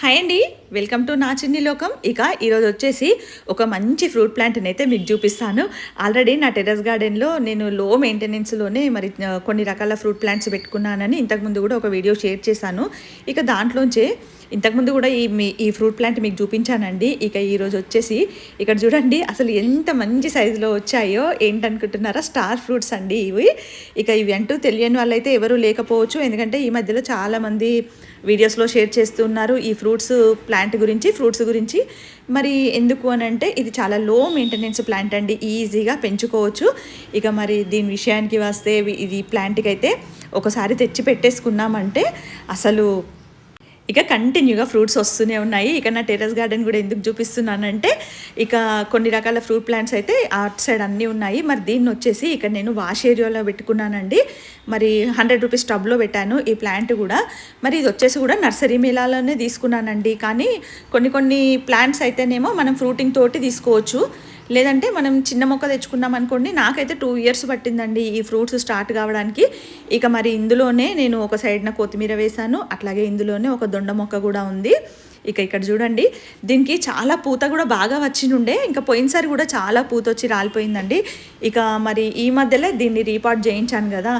Hi అండి. Welcome to నా చిన్ని లోకం. ఇక ఈరోజు వచ్చేసి ఒక మంచి ఫ్రూట్ ప్లాంట్ని అయితే మీకు చూపిస్తాను. ఆల్రెడీ నా టెర్రస్ గార్డెన్లో నేను లో మెయింటెనెన్స్లోనే మరి కొన్ని రకాల ఫ్రూట్ ప్లాంట్స్ పెట్టుకున్నానని ఇంతకుముందు కూడా ఒక వీడియో షేర్ చేశాను. ఇక దాంట్లోంచే ఇంతకుముందు కూడా ఈ మీ ఈ ఫ్రూట్ ప్లాంట్ మీకు చూపించానండి. ఇక ఈరోజు వచ్చేసి ఇక్కడ చూడండి అసలు ఎంత మంచి సైజులో వచ్చాయో ఏంటనుకుంటున్నారా? స్టార్ ఫ్రూట్స్ అండి ఇవి. ఇక ఇవి అంటూ తెలియని వాళ్ళైతే ఎవరూ లేకపోవచ్చు. ఎందుకంటే ఈ మధ్యలో చాలామంది వీడియోస్లో షేర్ చేస్తున్నారు ఈ ఫ్రూట్స్ ప్లాంట్ గురించి ఫ్రూట్స్ గురించి. మరి ఎందుకు అని అంటే ఇది చాలా లో మెయింటెనెన్స్ ప్లాంట్ అండి. ఈజీగా పెంచుకోవచ్చు. ఇక మరి దీని విషయానికి వస్తే ఇది ప్లాంట్కి అయితే ఒకసారి తెచ్చి పెట్టేసుకున్నామంటే అసలు ఇక కంటిన్యూగా ఫ్రూట్స్ వస్తూనే ఉన్నాయి. ఇక నా టెర్రస్ గార్డెన్ కూడా ఎందుకు చూపిస్తున్నానంటే ఇక కొన్ని రకాల ఫ్రూట్ ప్లాంట్స్ అయితే అవుట్ సైడ్ అన్నీ ఉన్నాయి. మరి దీన్ని వచ్చేసి ఇక్కడ నేను వాష్ ఏరియాలో పెట్టుకున్నానండి. మరి హండ్రెడ్ రూపీస్ టబ్లో పెట్టాను ఈ ప్లాంట్ కూడా. మరి ఇది వచ్చేసి కూడా నర్సరీ మేళాలోనే తీసుకున్నానండి. కానీ కొన్ని కొన్ని ప్లాంట్స్ అయితేనేమో మనం ఫ్రూటింగ్ తోటి తీసుకోవచ్చు. లేదంటే మనం చిన్న మొక్క తెచ్చుకున్నాం అనుకోండి నాకైతే టూ ఇయర్స్ పట్టిందండి ఈ ఫ్రూట్స్ స్టార్ట్ కావడానికి. ఇక మరి ఇందులోనే నేను ఒక సైడ్న కొత్తిమీర వేశాను అట్లాగే ఇందులోనే ఒక దొండ మొక్క కూడా ఉంది. ఇక ఇక్కడ చూడండి దీనికి చాలా పూత కూడా బాగా వచ్చినుండే ఇంకా పోయినసారి కూడా చాలా పూత వచ్చి రాలిపోయిందండి. ఇక మరి ఈ మధ్యలో దీన్ని రీపాట్ చేయించాను కదా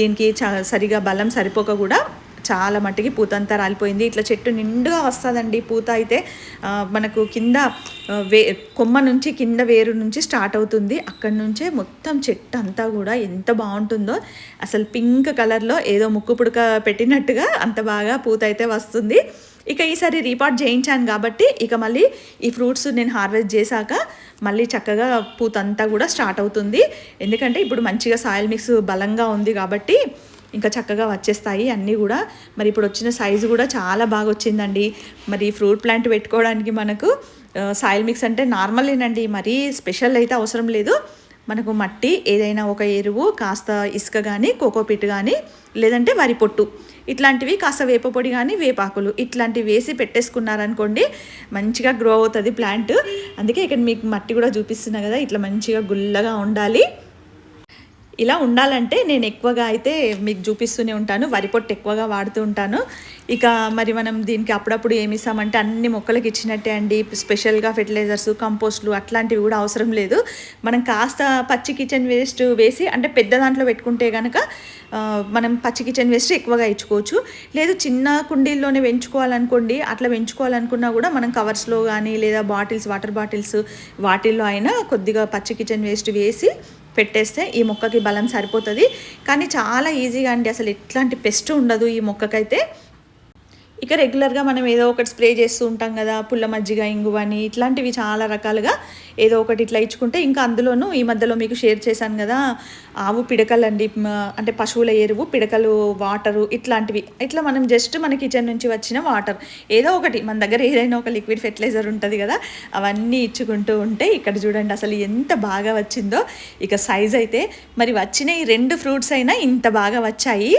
దీనికి సరిగా బలం సరిపోక కూడా చాలా మట్టికి పూత అంతా రాలిపోయింది. ఇట్లా చెట్టు నిండుగా వస్తుందండి. పూత అయితే మనకు కింద వే కొమ్మ నుంచి కింద వేరు నుంచి స్టార్ట్ అవుతుంది. అక్కడి నుంచే మొత్తం చెట్టు అంతా కూడా ఎంత బాగుంటుందో అసలు పింక్ కలర్లో ఏదో ముక్కు పుడక పెట్టినట్టుగా అంత బాగా పూత అయితే వస్తుంది. ఇక ఈసారి రీపాట్ చేయించాను కాబట్టి ఇక మళ్ళీ ఈ ఫ్రూట్స్ నేను హార్వెస్ట్ చేశాక మళ్ళీ చక్కగా పూత అంతా కూడా స్టార్ట్ అవుతుంది. ఎందుకంటే ఇప్పుడు మంచిగా సాయిల్ మిక్స్ బలంగా ఉంది కాబట్టి ఇంకా చక్కగా వచ్చేస్తాయి. అన్నీ కూడా మరి ఇప్పుడు వచ్చిన సైజు కూడా చాలా బాగా వచ్చిందండి. మరి ఫ్రూట్ ప్లాంట్ పెట్టుకోవడానికి మనకు సాయిల్ మిక్స్ అంటే నార్మలేనండి మరీ స్పెషల్ అయితే అవసరం లేదు. మనకు మట్టి ఏదైనా ఒక ఎరువు కాస్త ఇసుక కానీ కోకోపిట్ కానీ లేదంటే వరి పొట్టు. ఇట్లాంటివి కాస్త వేపపొడి కానీ వేపాకులు ఇట్లాంటివి వేసి పెట్టేసుకున్నారనుకోండి మంచిగా గ్రో అవుతుంది ప్లాంట్ అందుకే ఇక్కడ మీకు మట్టి కూడా చూపిస్తున్నా కదా ఇట్లా మంచిగా గుల్లగా ఉండాలి. ఇలా ఉండాలంటే నేను ఎక్కువగా అయితే మీకు చూపిస్తూనే ఉంటాను వరి పొట్టు ఎక్కువగా వాడుతూ ఉంటాను. ఇక మరి మనం దీనికి అప్పుడప్పుడు ఏమి ఇస్తామంటే అన్ని మొక్కలకి ఇచ్చినట్టే అండి. స్పెషల్గా ఫెర్టిలైజర్స్ కంపోస్ట్లు అట్లాంటివి కూడా అవసరం లేదు. మనం కాస్త పచ్చి కిచెన్ వేస్ట్ వేసి అంటే పెద్ద దాంట్లో పెట్టుకుంటే కనుక మనం పచ్చి కిచెన్ వేస్ట్ ఎక్కువగా ఇచ్చుకోవచ్చు. లేదు చిన్న కుండీల్లోనే పెంచుకోవాలనుకోండి అట్లా పెంచుకోవాలనుకున్నా కూడా మనం కవర్స్లో కానీ లేదా బాటిల్స్ వాటర్ బాటిల్స్ వాటిల్లో అయినా కొద్దిగా పచ్చి కిచెన్ వేస్ట్ వేసి పెట్టేస్తే ఈ మొక్కకి బలం సరిపోతుంది. కానీ చాలా ఈజీగా అండి. అసలు ఎట్లాంటి పెస్ట్ ఉండదు ఈ మొక్కకైతే. ఇక రెగ్యులర్గా మనం ఏదో ఒకటి స్ప్రే చేస్తూ ఉంటాం కదా పుల్ల మజ్జిగ ఇంగువ అని ఇట్లాంటివి చాలా రకాలుగా ఏదో ఒకటి ఇట్లా ఇచ్చుకుంటే ఇంకా అందులోనూ ఈ మధ్యలో మీకు షేర్ చేశాను కదా ఆవు పిడకలు అండి అంటే పశువుల ఎరువు పిడకలు వాటరు ఇట్లాంటివి. ఇట్లా మనం జస్ట్ మన కిచెన్ నుంచి వచ్చిన వాటర్ ఏదో ఒకటి మన దగ్గర ఏదైనా ఒక లిక్విడ్ ఫెర్టిలైజర్ ఉంటుంది కదా అవన్నీ ఇచ్చుకుంటూ ఉంటే ఇక్కడ చూడండి అసలు ఎంత బాగా వచ్చిందో. ఇక సైజ్ అయితే మరి వచ్చిన ఈ రెండు ఫ్రూట్స్ అయినా ఇంత బాగా వచ్చాయి.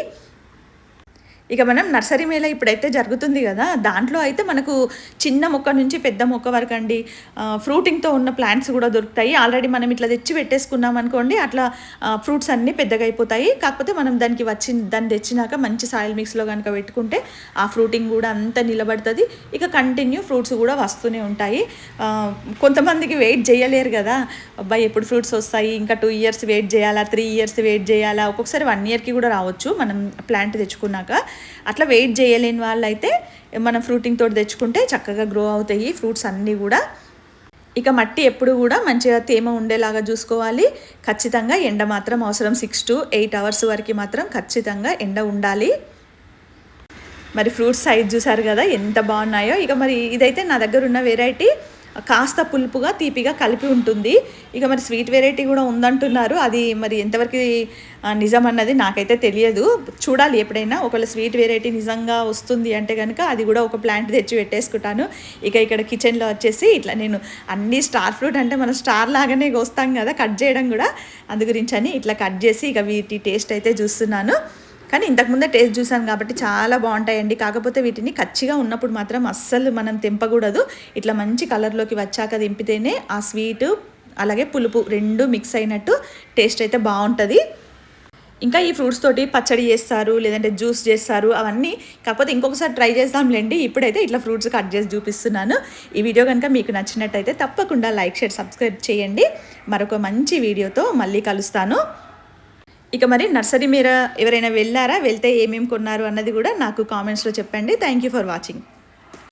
ఇక మనం నర్సరీ మేళ ఇప్పుడైతే జరుగుతుంది కదా దాంట్లో అయితే మనకు చిన్న మొక్క నుంచి పెద్ద మొక్క వరకు అండి ఫ్రూటింగ్తో ఉన్న ప్లాంట్స్ కూడా దొరుకుతాయి. ఆల్రెడీ మనం ఇట్లా తెచ్చి పెట్టేసుకున్నాం అనుకోండి అట్లా ఫ్రూట్స్ అన్నీ పెద్దగా అయిపోతాయి కాకపోతే మనం దానికి వచ్చి దాన్ని తెచ్చినాక మంచి సాయిల్ మిక్స్లో కనుక పెట్టుకుంటే ఆ ఫ్రూటింగ్ కూడా అంత నిలబడుతుంది. ఇక కంటిన్యూ ఫ్రూట్స్ కూడా వస్తూనే ఉంటాయి. కొంతమందికి వెయిట్ చేయలేరు కదా అబ్బాయి ఎప్పుడు ఫ్రూట్స్ వస్తాయి ఇంకా టూ ఇయర్స్ వెయిట్ చేయాలా త్రీ ఇయర్స్ వెయిట్ చేయాలా ఒక్కొక్కసారి వన్ ఇయర్కి కూడా రావచ్చు. మనం ప్లాంట్ తెచ్చుకున్నాక అట్లా వెయిట్ చేయలేని వాళ్ళైతే మనం ఫ్రూటింగ్ తోటి తెచ్చుకుంటే చక్కగా గ్రో అవుతాయి. ఫ్రూట్స్ అన్నీ కూడా. ఇక మట్టి ఎప్పుడు కూడా మంచిగా తేమ ఉండేలాగా చూసుకోవాలి. ఖచ్చితంగా ఎండ మాత్రం అవసరం. సిక్స్ టు ఎయిట్ అవర్స్ వరకు మాత్రం ఖచ్చితంగా ఎండ ఉండాలి. మరి ఫ్రూట్స్ సైజ్ చూసారు కదా ఎంత బాగున్నాయో. ఇక మరి ఇదైతే నా దగ్గర ఉన్న వెరైటీ కాస్త పులుపుగా తీపిగా కలిపి ఉంటుంది. ఇక మరి స్వీట్ వెరైటీ కూడా ఉందంటున్నారు. అది మరి ఎంతవరకు నిజం అన్నది నాకైతే తెలియదు. చూడాలి ఎప్పుడైనా. ఒకవేళ స్వీట్ వెరైటీ నిజంగా వస్తుంది అంటే కనుక అది కూడా ఒక ప్లాంట్ తెచ్చి పెట్టేసుకుంటాను. ఇక ఇక్కడ కిచెన్లో వచ్చేసి ఇట్లా నేను అన్ని స్టార్ ఫ్రూట్ అంటే మన స్టార్ లాగానే కోస్తాం కదా కట్ చేయడం కూడా. అందు గురించి అని ఇట్లా కట్ చేసి ఇక వీటి టేస్ట్ అయితే చూస్తున్నాను. కానీ ఇంతకుముందే టేస్ట్ చూసాను కాబట్టి చాలా బాగుంటాయండి. కాకపోతే వీటిని కచ్చిగా ఉన్నప్పుడు మాత్రం అస్సలు మనం తెంపకూడదు. ఇట్లా మంచి కలర్లోకి వచ్చాక దింపితేనే ఆ స్వీటు అలాగే పులుపు రెండు మిక్స్ అయినట్టు టేస్ట్ అయితే బాగుంటుంది. ఇంకా ఈ ఫ్రూట్స్ తోటి పచ్చడి చేస్తారు లేదంటే జ్యూస్ చేస్తారు అవన్నీ. కాకపోతే ఇంకొకసారి ట్రై చేద్దాంలేండి. ఇప్పుడైతే ఇట్లా ఫ్రూట్స్ కట్ చేసి చూపిస్తున్నాను. ఈ వీడియో కనుక మీకు నచ్చినట్టయితే తప్పకుండా లైక్ షేర్ సబ్స్క్రైబ్ చేయండి. మరొక మంచి వీడియోతో మళ్ళీ కలుస్తాను. ఇక మరి నర్సరీ మీరు ఎవరైనా వెళ్ళారా? వెళ్తే ఏమేమి కొన్నారు అన్నది కూడా నాకు కామెంట్స్లో చెప్పండి. Thank you for watching